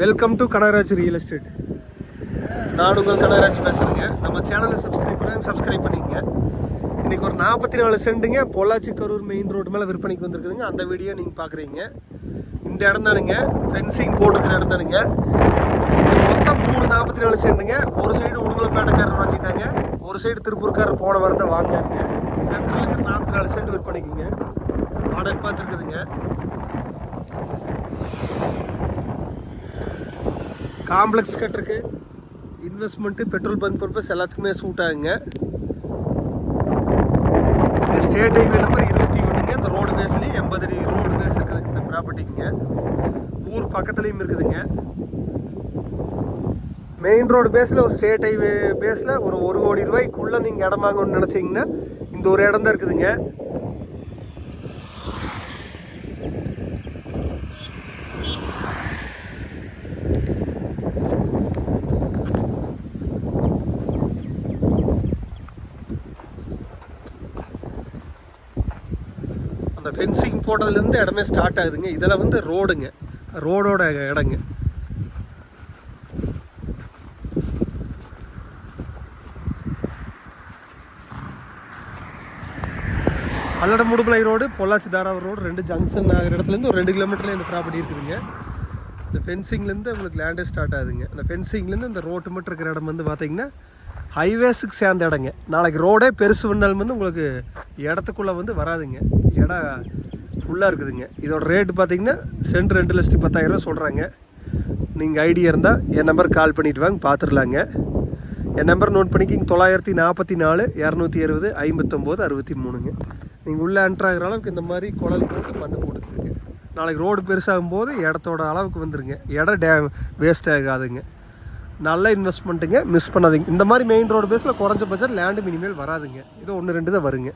Welcome to Kanagaraj real estate நான் உங்கள் கனகராஜ் பேசுகிறேங்க நம்ம சேனலை சப்ஸ்கிரைப் பண்ணாங்க சப்ஸ்கிரைப் பண்ணிக்கங்க. இன்றைக்கி ஒரு நாற்பத்தி நாலு சென்ட்டுங்க பொள்ளாச்சி கரூர் மெயின் ரோடு மேலே விற்பனைக்கு வந்திருக்குதுங்க. அந்த வீடியோ நீங்கள் பார்க்குறீங்க இந்த இடம் தானுங்க. ஃபென்சிங் போட்டுக்கிற இடம் தானுங்க. இது மொத்தம் மூணு நாற்பத்தி நாலு சென்ட்டுங்க. ஒரு சைடு உடுமலைப்பேட்டைக்காரர் வாங்கிட்டாங்க. ஒரு சைடு திருப்பூர்காரர் போன வாரம் தான் சென்ட்ரலுக்கு சென்டரில் இருக்கிற நாற்பத்தி நாலு சென்ட் விற்பனைக்குங்க. வாடகை பார்த்துருக்குதுங்க. காம்ப்ளெக்ஸ் கட்டிருக்கு இன்வெஸ்ட்மெண்ட்டு பெட்ரோல் பங்க் பர்பஸ் எல்லாத்துக்குமே சூட் ஆகுங்க. இது ஸ்டேட் ஹைவே நம்பர் இருபத்தி ஒன்றுங்க இந்த ரோடு பேஸ்லேயும் எண்பது அடி ரோடு பேஸ் இருக்குது. இந்த ப்ராப்பர்ட்டிக்குங்க ஊர் பக்கத்துலேயும் இருக்குதுங்க. மெயின் ரோடு பேஸில் ஒரு ஸ்டேட் ஹைவே பேஸில் ஒரு ஒரு கோடி ரூபாய்க்குள்ளே நீங்கள் இடம் வாங்கணும்னு நினச்சிங்கன்னா இந்த ஒரு இடம் தான் இருக்குதுங்க. அந்த ஃபென்சிங் போட்டதுலேருந்து இடமே ஸ்டார்ட் ஆகுதுங்க. இதில் வந்து ரோடுங்க ரோடோட இடங்க. பல்லடம் முடுமலை ரோடு பொள்ளாச்சி தாராவூர் ரோடு ரெண்டு ஜங்ஷன் ஆகிற இடத்துலேருந்து ஒரு ரெண்டு கிலோமீட்டரில் இந்த ப்ராப்பர்ட்டி இருக்குதுங்க. இந்த ஃபென்சிங்லேருந்து உங்களுக்கு லேண்டே ஸ்டார்ட் ஆகுதுங்க. அந்த ஃபென்சிங்லேருந்து இந்த ரோட்டு மட்டும் இருக்கிற இடம் வந்து பார்த்தீங்கன்னா ஹைவேஸுக்கு சேர்ந்த இடங்க. நாளைக்கு ரோடே பெருசு பண்ணாலும் வந்து உங்களுக்கு இடத்துக்குள்ளே வந்து வராதுங்க. இடம் ஃபுல்லாக இருக்குதுங்க. இதோட ரேட்டு பார்த்தீங்கன்னா சென்ட் ரெண்டு லட்சத்தி பத்தாயிரரூவா சொல்கிறாங்க நீங்கள் ஐடியா இருந்தால் என் நம்பர் கால் பண்ணிட்டு வாங்க பார்த்துடலாங்க என் நம்பர் நோட் பண்ணிக்கிங்க தொள்ளாயிரத்தி நாற்பத்தி நாலு இரநூத்தி அறுபது ஐம்பத்தொம்போது அறுபத்தி மூணுங்க. நீங்கள் உள்ளே என்ட்ராகிற அளவுக்கு இந்த மாதிரி குழல் போட்டு மண்ணு போட்டுக்குங்க. நாளைக்கு ரோடு பெருசாகும் போது இடத்தோட அளவுக்கு வந்துருங்க. இடம் டே வேஸ்ட் ஆகாதுங்க. நல்ல இன்வெஸ்ட்மெண்ட்டுங்க மிஸ் பண்ணாதீங்க. இந்த மாதிரி மெயின் ரோடு பேஸில் குறைஞ்ச பட்சம் லேண்டு மினிமேல் வராதுங்க. இது ஒன்று ரெண்டு தான் வருங்க.